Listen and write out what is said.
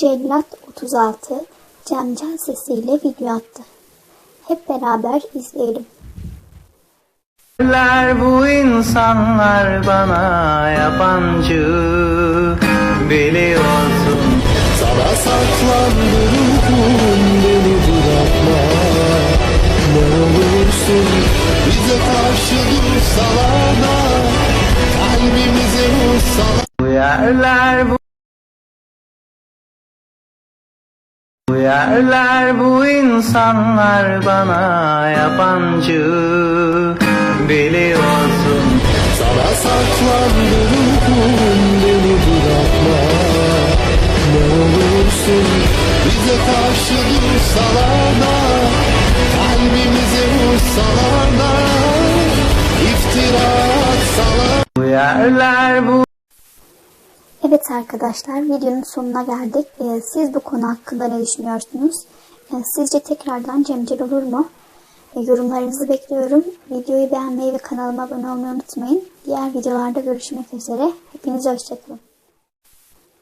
Cellat 36 Cemcel sesiyle video attı. Hep beraber izleyelim. Bu insanlar bana yabancı. Biliyorsun. Sana saklandı ruhum beni bırakma. Ne olursun bize karşı dursalar da Kalbimize vursalar bu yerler bu bu yerler bu insanlar bana yabancı. Biliyorsun. Sana saklandı ruhum beni bırakma. Ne olursun bize karşı dursalar da Kalbimize vursalar da iftira atsalar bu yerler bu Evet arkadaşlar videonun sonuna geldik. Ee, siz bu konu hakkında ne düşünüyorsunuz? Ee, sizce tekrardan Cemcel olur mu? Ee, yorumlarınızı bekliyorum. Videoyu beğenmeyi ve kanalıma abone olmayı unutmayın. Diğer videolarda görüşmek üzere. Hepinize hoşçakalın.